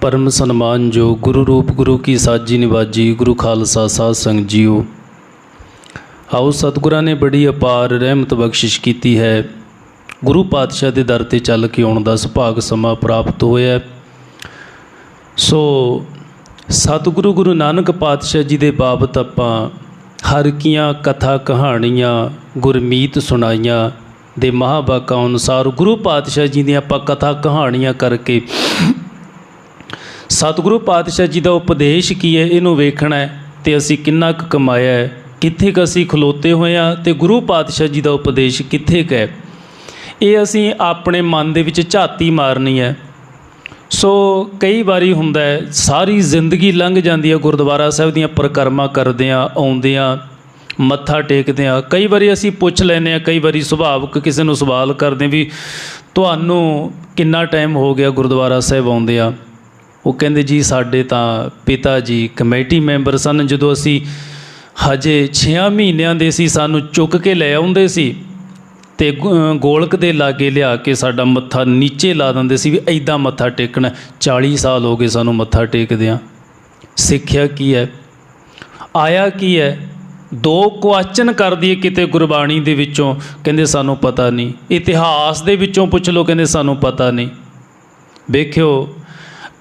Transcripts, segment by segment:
ਪਰਮ ਸਨਮਾਨ ਜੋ ਗੁਰੂ ਰੂਪ ਗੁਰੂ ਕੀ ਸਾਜੀ ਨਿਵਾਜੀ ਗੁਰੂ ਖਾਲਸਾ ਸਾਧ ਸੰਗ ਜੀਓ। ਆਓ ਸਤਿਗੁਰਾਂ ਨੇ ਬੜੀ ਅਪਾਰ ਰਹਿਮਤ ਬਖਸ਼ਿਸ਼ ਕੀਤੀ ਹੈ। ਗੁਰੂ ਪਾਤਸ਼ਾਹ ਦੇ ਦਰ ਤੇ ਚੱਲ ਕੇ ਆਉਣ ਦਾ ਸੁਭਾਗ ਸਮਾਂ ਪ੍ਰਾਪਤ ਹੋਇਆ ਸੋ ਸਤਿਗੁਰੂ ਗੁਰੂ ਨਾਨਕ ਪਾਤਸ਼ਾਹ ਜੀ ਦੇ ਬਾਬਤ ਆਪਾਂ ਹਰ ਕੀਆਂ ਕਥਾ ਕਹਾਣੀਆਂ ਗੁਰਮੀਤ ਸੁਣਾਈਆਂ। ਦੇ ਮਹਾਂਵਾਕਾਂ ਅਨੁਸਾਰ ਗੁਰੂ ਪਾਤਸ਼ਾਹ ਜੀ ਦੀਆਂ ਆਪਾਂ ਕਥਾ ਕਹਾਣੀਆਂ ਕਰਕੇ ਸਤਿਗੁਰੂ ਪਾਤਸ਼ਾਹ ਜੀ ਦਾ ਉਪਦੇਸ਼ ਕੀ ਹੈ, ਇਹਨੂੰ ਵੇਖਣਾ ਹੈ ਤੇ ਅਸੀਂ ਕਿੰਨਾ ਕੁ ਕਮਾਇਆ ਹੈ, ਕਿੱਥੇ ਕੁ ਅਸੀਂ ਖਲੋਤੇ ਹੋਏ ਆ ਤੇ ਗੁਰੂ ਪਾਤਸ਼ਾਹ ਜੀ ਦਾ ਉਪਦੇਸ਼ ਕਿੱਥੇ ਕੁ ਹੈ। ਇਹ ਅਸੀਂ ਆਪਣੇ ਮਨ ਦੇ ਵਿੱਚ ਝਾਤੀ ਮਾਰਨੀ ਹੈ। ਸੋ ਕਈ ਵਾਰੀ ਹੁੰਦਾ ਹੈ, ਸਾਰੀ ਜ਼ਿੰਦਗੀ ਲੰਘ ਜਾਂਦੀ ਹੈ ਗੁਰਦੁਆਰਾ ਸਾਹਿਬ ਦੀਆਂ ਪ੍ਰਕਰਮਾ ਕਰਦਿਆਂ ਆਉਂਦਿਆਂ ਮੱਥਾ ਟੇਕਦੇ ਟੇਕਦਿਆਂ ਕਈ ਵਾਰੀ ਅਸੀਂ ਪੁੱਛ ਲੈਂਦੇ ਆ ਕਈ ਵਾਰੀ ਸੁਭਾਵਕ ਕਿਸੇ ਨੂੰ ਸਵਾਲ ਕਰਦੇ ਵੀ ਤੁਹਾਨੂੰ ਕਿੰਨਾ ਟਾਈਮ ਹੋ ਗਿਆ ਗੁਰਦੁਆਰਾ ਸਾਹਿਬ ਆਉਂਦੇ ਆਉਂਦਿਆਂ ਉਹ ਕਹਿੰਦੇ, ਜੀ, ਸਾਡੇ ਤਾਂ ਪਿਤਾ ਜੀ ਕਮੇਟੀ ਮੈਂਬਰ ਸਨ। ਜਦੋਂ ਅਸੀਂ ਹਜੇ 6 ਮਹੀਨਿਆਂ ਦੇ ਸੀ, ਸਾਨੂੰ ਚੁੱਕ ਕੇ ਲੈ ਆਉਂਦੇ ਸੀ ਤੇ ਗੋ- ਗੋਲਕ ਦੇ ਲਾਗੇ ਲਿਆ ਕੇ ਸਾਡਾ ਮੱਥਾ ਨੀਚੇ ਲਾ ਦਿੰਦੇ ਸੀ ਵੀ ਐਦਾਂ ਮੱਥਾ ਟੇਕਣਾ। 40 ਸਾਲ ਹੋ ਗਏ ਸਾਨੂੰ ਮੱਥਾ ਟੇਕਦਿਆਂ। ਸਿੱਖਿਆ ਕੀ ਹੈ? ਆਇਆ ਕੀ ਹੈ? ਦੋ ਕੁਐਸਚਨ ਕਰ ਦਈਏ ਕਿਤੇ ਗੁਰਬਾਣੀ ਦੇ ਵਿੱਚੋਂ, ਕਹਿੰਦੇ ਸਾਨੂੰ ਪਤਾ ਨਹੀਂ। ਇਤਿਹਾਸ ਦੇ ਵਿੱਚੋਂ ਪੁੱਛ ਲਓ, ਕਹਿੰਦੇ ਸਾਨੂੰ ਪਤਾ ਨਹੀਂ। ਵੇਖਿਓ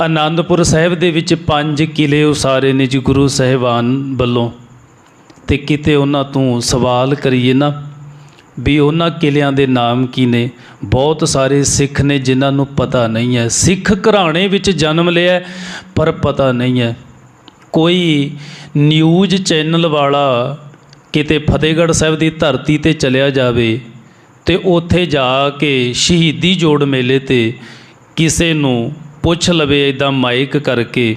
ਆਨੰਦਪੁਰ ਸਾਹਿਬ ਦੇ ਵਿੱਚ ਪੰਜ ਕਿਲੇ ਉਸਾਰੇ ਨੇ ਜੀ ਗੁਰੂ ਸਾਹਿਬਾਨ ਵੱਲੋਂ। ਤੇ ਕਿਤੇ ਉਹਨਾਂ ਤੋਂ ਸਵਾਲ ਕਰੀਏ ਨਾ ਵੀ ਉਹਨਾਂ ਕਿਲਿਆਂ ਦੇ ਨਾਮ ਕੀ ਨੇ? ਬਹੁਤ ਸਾਰੇ ਸਿੱਖ ਨੇ ਜਿਨ੍ਹਾਂ ਨੂੰ ਪਤਾ ਨਹੀਂ ਹੈ। ਸਿੱਖ ਘਰਾਣੇ ਵਿੱਚ ਜਨਮ ਲਿਆ, ਪਰ ਪਤਾ ਨਹੀਂ ਹੈ। ਕੋਈ ਨਿਊਜ਼ ਚੈਨਲ ਵਾਲਾ ਕਿਤੇ ਫਤਿਹਗੜ੍ਹ ਸਾਹਿਬ ਦੀ ਧਰਤੀ ਤੇ ਚਲਿਆ ਜਾਵੇ ਤੇ ਉੱਥੇ ਜਾ ਕੇ ਸ਼ਹੀਦੀ ਜੋੜ ਮੇਲੇ ਤੇ ਕਿਸੇ ਨੂੰ ਪੁੱਛ ਲਵੇ ਇਦਾਂ ਮਾਈਕ ਕਰਕੇ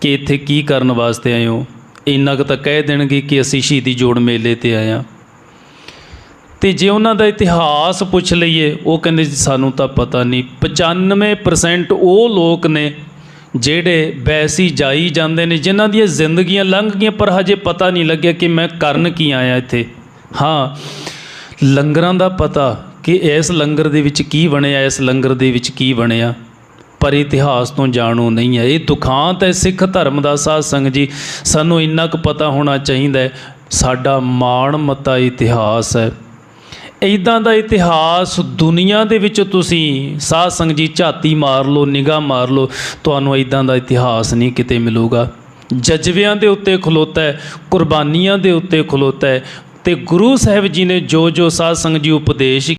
ਕਿ ਇੱਥੇ ਕੀ ਕਰਨ ਵਾਸਤੇ ਆਏ ਹੋ। ਇੰਨਾ ਕੁ ਤਾਂ ਕਹਿ ਦੇਣਗੇ ਕਿ ਅਸੀਂ ਸ਼ਹੀਦੀ ਜੋੜ ਮੇਲੇ ਤੇ ਆਏ ਹਾਂ। ਤੇ ਜੇ ਉਹਨਾਂ ਦਾ ਇਤਿਹਾਸ ਪੁੱਛ ਲਈਏ, ਉਹ ਕਹਿੰਦੇ ਜੀ ਸਾਨੂੰ ਤਾਂ ਪਤਾ ਨਹੀਂ। 95% ਉਹ ਲੋਕ ਨੇ ਜਿਹੜੇ ਬੈਸੀ ਜਾਈ ਜਾਂਦੇ ਨੇ, ਜਿਨ੍ਹਾਂ ਦੀਆਂ ਜ਼ਿੰਦਗੀਆਂ ਲੰਘ ਗਈਆਂ, ਪਰ ਹਜੇ ਪਤਾ ਨਹੀਂ ਲੱਗਿਆ ਕਿ ਮੈਂ ਕਰਨ ਕੀ ਆਇਆ ਇੱਥੇ। ਹਾਂ, ਲੰਗਰਾਂ ਦਾ ਪਤਾ ਕਿ ਇਸ ਲੰਗਰ ਦੇ ਵਿੱਚ ਕੀ ਬਣਿਆ, ਇਸ ਲੰਗਰ ਦੇ ਵਿੱਚ ਕੀ ਬਣਿਆ। ਪਰ ਇਤਿਹਾਸ ਤੋਂ ਜਾਣੂ ਨਹੀਂ ਹੈ। ਇਹ ਦੁਖਾਂਤ ਹੈ, ਸਿੱਖ ਧਰਮ ਦਾ ਸਾਧ ਸੰਗ ਜੀ। ਸਾਨੂੰ ਇੰਨਾ ਕੁ ਪਤਾ ਹੋਣਾ ਚਾਹੀਦਾ ਹੈ। ਸਾਡਾ ਮਾਣ ਮਤਾ ਇਤਿਹਾਸ ਹੈ। ਇਦਾਂ ਦਾ ਇਤਿਹਾਸ ਦੁਨੀਆ ਦੇ ਵਿੱਚ ਤੁਸੀਂ ਸਾਧ ਸੰਗਤ ਜੀ ਝਾਤੀ ਮਾਰ ਲਓ, ਨਿਗਾਹ ਮਾਰ ਲਓ, ਤੁਹਾਨੂੰ ਇਦਾਂ ਦਾ ਇਤਿਹਾਸ ਨਹੀਂ ਕਿਤੇ ਮਿਲੂਗਾ। ਜਜ਼ਬਿਆਂ ਦੇ ਉੱਤੇ ਖਲੋਤਾ ਹੈ, ਕੁਰਬਾਨੀਆਂ ਦੇ ਉੱਤੇ ਖਲੋਤਾ ਹੈ ਤੇ ਗੁਰੂ ਸਾਹਿਬ ਜੀ ਨੇ ਜੋ ਜੋ ਸਾਧ ਸੰਗਤ ਜੀ ਉਪਦੇਸ਼